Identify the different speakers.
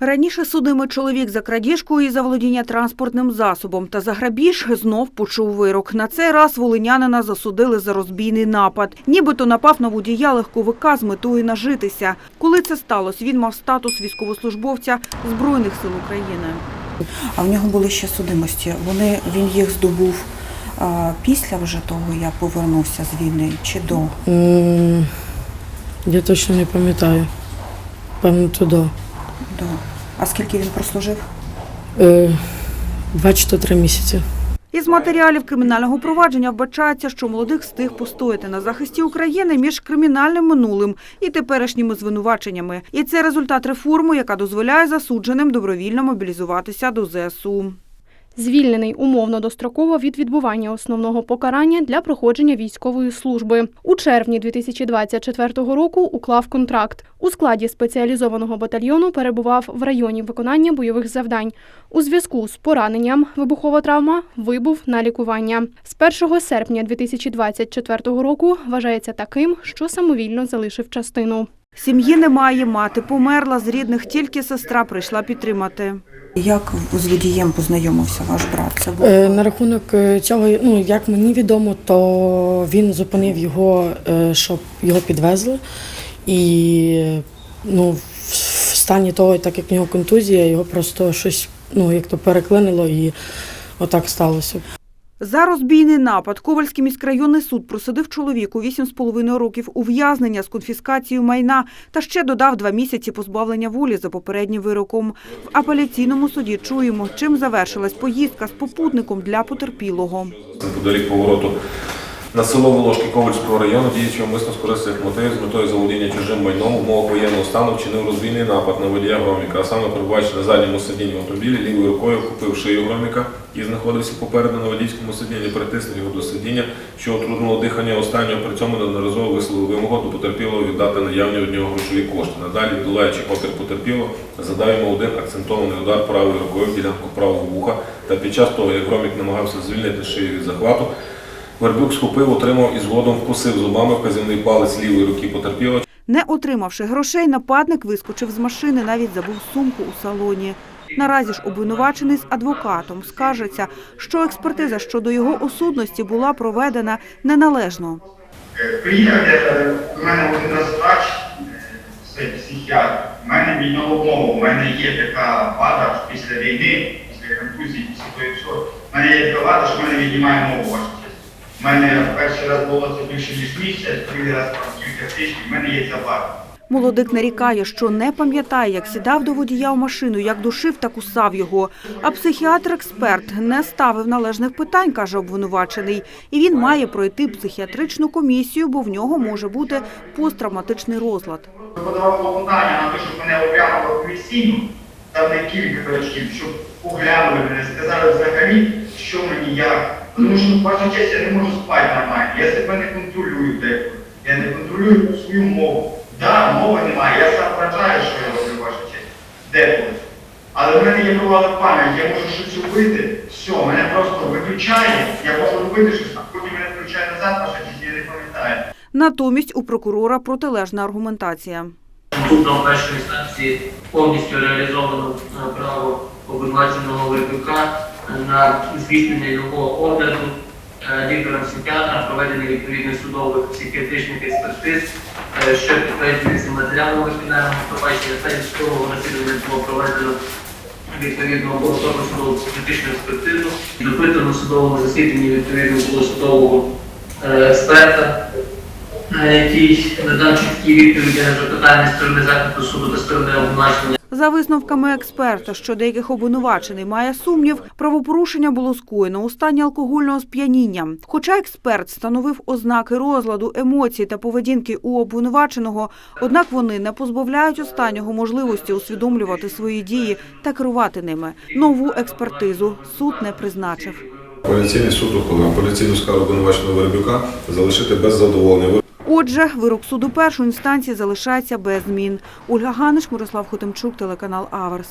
Speaker 1: Раніше судимий чоловік за крадіжку і заволодіння транспортним засобом та за грабіж знов почув вирок. На цей раз волинянина засудили за розбійний напад. Нібито напав на водія легковика з метою нажитися. Коли це сталося, він мав статус військовослужбовця Збройних сил України.
Speaker 2: А в нього були ще судимості. Вони, він їх здобув а, після вже того, як повернувся з війни, чи до?
Speaker 3: Я точно не пам'ятаю. Певно, туди.
Speaker 2: До. А скільки він прослужив?
Speaker 3: Е, Два чи то три місяці.
Speaker 1: Із матеріалів кримінального провадження вбачається, що молодих встиг постояти на захисті України між кримінальним минулим і теперішніми звинуваченнями. І це результат реформи, яка дозволяє засудженим добровільно мобілізуватися до ЗСУ.
Speaker 4: Звільнений умовно достроково від відбування основного покарання для проходження військової служби. У червні 2024 року уклав контракт. У складі спеціалізованого батальйону перебував в районі виконання бойових завдань. У зв'язку з пораненням вибухова травма вибув на лікування. З 1 серпня 2024 року вважається таким, що самовільно залишив частину.
Speaker 1: Сім'ї немає, мати померла, з рідних тільки сестра прийшла підтримати.
Speaker 2: Як з водієм познайомився ваш брат? Це був
Speaker 3: Е, На рахунок е, цього, ну як мені відомо, то він зупинив його, е, щоб його підвезли. І ну, в в стані того, так як в нього контузія, його просто щось ну, як то переклинило і отак сталося.
Speaker 1: За розбійний напад Ковальський міськрайонний суд просудив чоловіку 8,5 років ув'язнення з конфіскацією майна та ще додав два місяці позбавлення волі за попереднім вироком. В апеляційному суді чуємо, чим завершилась поїздка з попутником для потерпілого.
Speaker 5: Подалік повороту на село Волошки Ковальського району діючи умисно з мотивів з метою заволодіння чужим майном в умовах воєнного стану вчинив розбійний напад на водія Громіка, а саме перебуваючи на задньому сидінні автомобіля, лівою рукою вхопив шию Громіка, який знаходився попереду на водійському сидінні, притиснув його до сидіння, що утруднило дихання останнього, при цьому неодноразово висловив вимогу до потерпілого віддати наявні від нього грошові кошти. Надалі, долаючи опір потерпілого, задав йому один акцентований удар правою рукою в ділянку правого вуха, та під час того, як Громік намагався звільнити шию від захвату, Вербюк схопив, отримав і згодом вкусив зубами вказівний палець лівої руки потерпілого.
Speaker 1: Не отримавши грошей, нападник вискочив з машини, навіть забув сумку у салоні. Наразі ж обвинувачений з адвокатом скаржиться, що експертиза щодо його осудності була проведена неналежно.
Speaker 6: Е, Приїхав я до мене один розпач, це психіатр. У мене війнова мова, у мене є така вада після війни, після контузії, після того всього. У мене є така вада, що в мене віднімає мову. У мене перший раз було це більше ніж місяць, другий раз кілька тижнів, в мене є ця вада.
Speaker 1: Молодик нарікає, що не пам'ятає, як сідав до водія в машину, як душив та кусав його. А психіатр-експерт не ставив належних питань, каже обвинувачений. І він має пройти психіатричну комісію, бо в нього може бути посттравматичний розлад.
Speaker 6: Подавав клопотання на те, щоб мене оглянули комісійно, там не кілька речів, щоб оглянули мене, сказали взагалі, що мені як. Тому що, ваша честь, я не можу спати нормально, я себе не контролюю деколи. Я не контролюю свою мову. Да, мови немає, я сам вважаю, що я роблю, ваша честь, деколи. Але в мене є провали пам'ять, я можу щось робити, все, мене просто виключає, я можу робити щось, а потім мене включає назад, ваша честь, я не пам'ятаю.
Speaker 1: Натомість у прокурора протилежна аргументація.
Speaker 7: Суд на першої інстанції повністю реалізовано е, право обвинуваченого Вербюка на здійснення його огляду е, лікарем психіатра, проведення відповідних судових психіатричних експертиз, е, що підтверджується матеріалами кримінального провадження, та того розслідування було проведено відповідну обов'язкову судову психіатричну експертизу, допитано в судовому засіданні відповідно було судового е, експерта, який надав чіткі відповіді на запитання сторони захисту суду та сторони обвинувачення.
Speaker 1: За висновками експерта, що деяких обвинувачений має сумнів, правопорушення було скоєно у стані алкогольного сп'яніння. Хоча експерт встановив ознаки розладу, емоцій та поведінки у обвинуваченого, однак вони не позбавляють останнього можливості усвідомлювати свої дії та керувати ними. Нову експертизу суд не призначив.
Speaker 5: Апеляційний суд ухвалив апеляційну скаргу обвинуваченого Вербюка залишити без задоволення.
Speaker 1: Отже, вирок суду першої інстанції залишається без змін. Ольга Ганиш, Мирослав Хотимчук, телеканал Аверс.